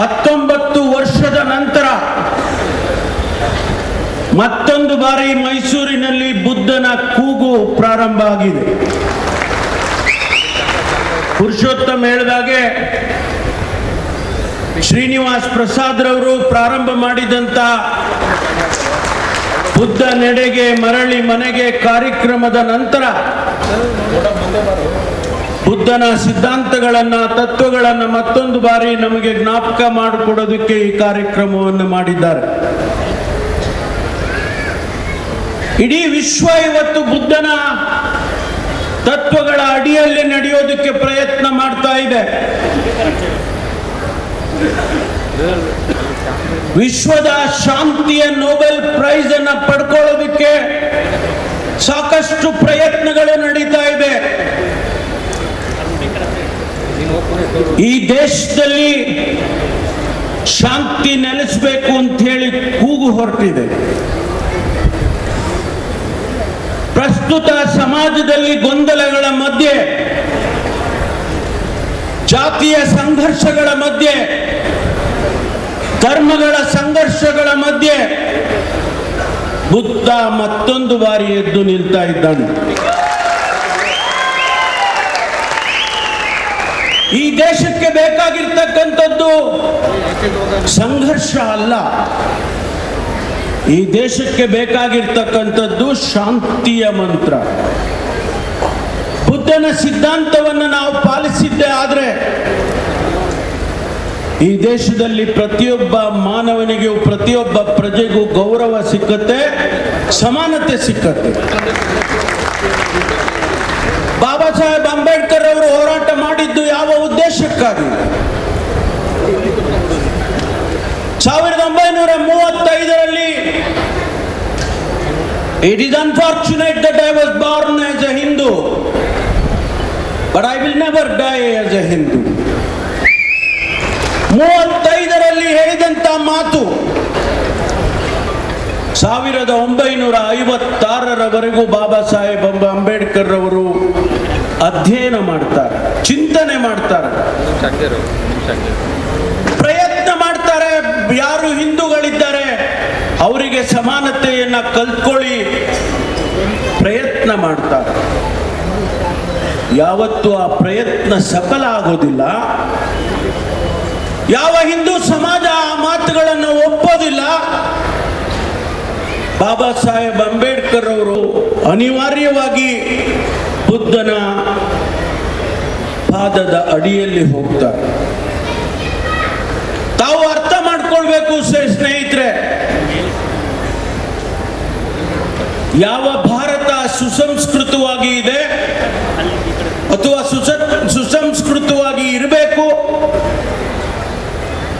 ಹತ್ತೊಂಬತ್ತು ವರ್ಷದ ನಂತರ ಮತ್ತೊಂದು ಬಾರಿ ಮೈಸೂರಿನಲ್ಲಿ ಬುದ್ಧನ ಕೂಗು ಪ್ರಾರಂಭ ಆಗಿದೆ. ಪುರುಷೋತ್ತಮ ಹೇಳಿದಾಗೆ ಶ್ರೀನಿವಾಸ್ ಪ್ರಸಾದ್ ರವರು ಪ್ರಾರಂಭ ಮಾಡಿದಂತ ಬುದ್ಧ ನೆಡೆಗೆ ಮರಳಿ ಮನೆಗೆ ಕಾರ್ಯಕ್ರಮದ ನಂತರ ಬುದ್ಧನ ಸಿದ್ಧಾಂತಗಳನ್ನ, ತತ್ವಗಳನ್ನ ಮತ್ತೊಂದು ಬಾರಿ ನಮಗೆ ಜ್ಞಾಪಕ ಮಾಡಿಕೊಡೋದಕ್ಕೆ ಈ ಕಾರ್ಯಕ್ರಮವನ್ನು ಮಾಡಿದ್ದಾರೆ. ಇಡೀ ವಿಶ್ವ ಇವತ್ತು ಬುದ್ಧನ ತತ್ವಗಳ ಅಡಿಯಲ್ಲಿ ನಡೆಯೋದಕ್ಕೆ ಪ್ರಯತ್ನ ಮಾಡ್ತಾ ಇದೆ. ವಿಶ್ವದ ಶಾಂತಿಯ ನೋಬೆಲ್ ಪ್ರೈಸ್ ಅನ್ನ ಪಡ್ಕೊಳ್ಳೋದಕ್ಕೆ ಸಾಕಷ್ಟು ಪ್ರಯತ್ನಗಳು ನಡೀತಾ ಇದೆ. ಈ ದೇಶದಲ್ಲಿ ಶಾಂತಿ ನೆಲೆಸಬೇಕು ಅಂತ ಹೇಳಿ ಕೂಗು ಹೊರಟಿದೆ. ಪ್ರಸ್ತುತ ಸಮಾಜದಲ್ಲಿ ಗೊಂದಲಗಳ ಮಧ್ಯೆ, ಜಾತಿಯ ಸಂಘರ್ಷಗಳ ಮಧ್ಯೆ ಧರ್ಮಗಳ ಸಂಘರ್ಷಗಳ ಮಧ್ಯೆ ಬುದ್ಧ ಮತ್ತೊಂದು ಬಾರಿ ಎದ್ದು ನಿಲ್ತಾ ಇದ್ದಾನೆ. ಈ ದೇಶಕ್ಕೆ ಬೇಕಾಗಿರ್ತಕ್ಕಂಥದ್ದು ಸಂಘರ್ಷ ಅಲ್ಲ. ಈ ದೇಶಕ್ಕೆ ಬೇಕಾಗಿರ್ತಕ್ಕಂಥದ್ದು ಶಾಂತಿಯ ಮಂತ್ರ. ಬುದ್ಧನ ಸಿದ್ಧಾಂತವನ್ನು ನಾವು ಪಾಲಿಸಿದ್ದೆ ಆದರೆ ಈ ದೇಶದಲ್ಲಿ ಪ್ರತಿಯೊಬ್ಬ ಮಾನವನಿಗೂ, ಪ್ರತಿಯೊಬ್ಬ ಪ್ರಜೆಗೂ ಗೌರವ ಸಿಕ್ಕತ್ತೆ, ಸಮಾನತೆ ಸಿಕ್ಕತ್ತೆ. ಬಾಬಾ ಸಾಹೇಬ್ ಅಂಬೇಡ್ಕರ್ ಅವರು ಹೋರಾಟ ಯಾವ ಉದ್ದೇಶಕ್ಕಾಗಿ ಸಾವಿರದ ಒಂಬೈನೂರ ಮೂವತ್ತೈದರಲ್ಲಿ it is unfortunate that I was born as a Hindu but I will never die as a Hindu ಮೂವತ್ತೈದರಲ್ಲಿ ಹೇಳಿದಂತ ಮಾತು, ಸಾವಿರದ ಒಂಬೈನೂರ ಐವತ್ತಾರರವರೆಗೂ ಬಾಬಾ ಸಾಹೇಬ್ ಅಂಬ ಅಂಬೇಡ್ಕರ್ ಅವರು ಅಧ್ಯಯನ ಮಾಡ್ತಾರೆ. ಚಿಂತನೆ ಮಾಡ್ತಾರೆ. ಪ್ರಯತ್ನ ಮಾಡ್ತಾರೆ. ಯಾರು ಹಿಂದೂಗಳಿದ್ದಾರೆ, ಅವರಿಗೆ ಸಮಾನತೆಯನ್ನ ಕಲ್ತ್ಕೊಳ್ಳಿ. ಪ್ರಯತ್ನ ಮಾಡ್ತಾರೆ. ಯಾವತ್ತು ಆ ಪ್ರಯತ್ನ ಸಫಲ ಆಗೋದಿಲ್ಲ. ಯಾವ ಹಿಂದೂ ಸಮಾಜ ಆ ಮಾತುಗಳನ್ನು ಒಪ್ಪೋದಿಲ್ಲ. ಬಾಬಾ ಸಾಹೇಬ್ ಅಂಬೇಡ್ಕರ್ ಅವರು ಅನಿವಾರ್ಯವಾಗಿ ಬುದ್ಧನ ಪಾದದ ಅಡಿಯಲ್ಲಿ ಹೋಗ್ತಾರೆ. ತಾವು ಅರ್ಥ ಮಾಡ್ಕೊಳ್ಬೇಕು ಸ್ನೇಹಿತರೆ. ಯಾವ ಭಾರತ ಸುಸಂಸ್ಕೃತವಾಗಿ ಇದೆ ಅಥವಾ ಸುಸ, ಸುಸಂಸ್ಕೃತವಾಗಿ ಇರಬೇಕು?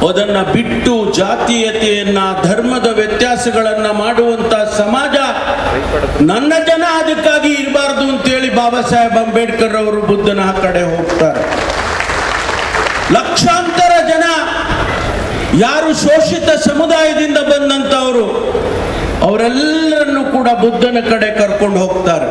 ಅದನ್ನ ಬಿಟ್ಟು ಜಾತೀಯತೆಯನ್ನ, ಧರ್ಮದ ವ್ಯತ್ಯಾಸಗಳನ್ನ ಮಾಡುವಂತ ಸಮಾಜ ನನ್ನ ಜನ ಅದಕ್ಕಾಗಿ ಇರಬಾರ್ದು ಅಂತೇಳಿ ಬಾಬಾ ಸಾಹೇಬ್ ಅಂಬೇಡ್ಕರ್ ಅವರು ಬುದ್ಧನ ಕಡೆ ಹೋಗ್ತಾರೆ. ಲಕ್ಷಾಂತರ ಜನ ಯಾರು ಶೋಷಿತ ಸಮುದಾಯದಿಂದ ಬಂದಂತವರು ಅವರೆಲ್ಲರನ್ನು ಕೂಡ ಬುದ್ಧನ ಕಡೆ ಕರ್ಕೊಂಡು ಹೋಗ್ತಾರೆ.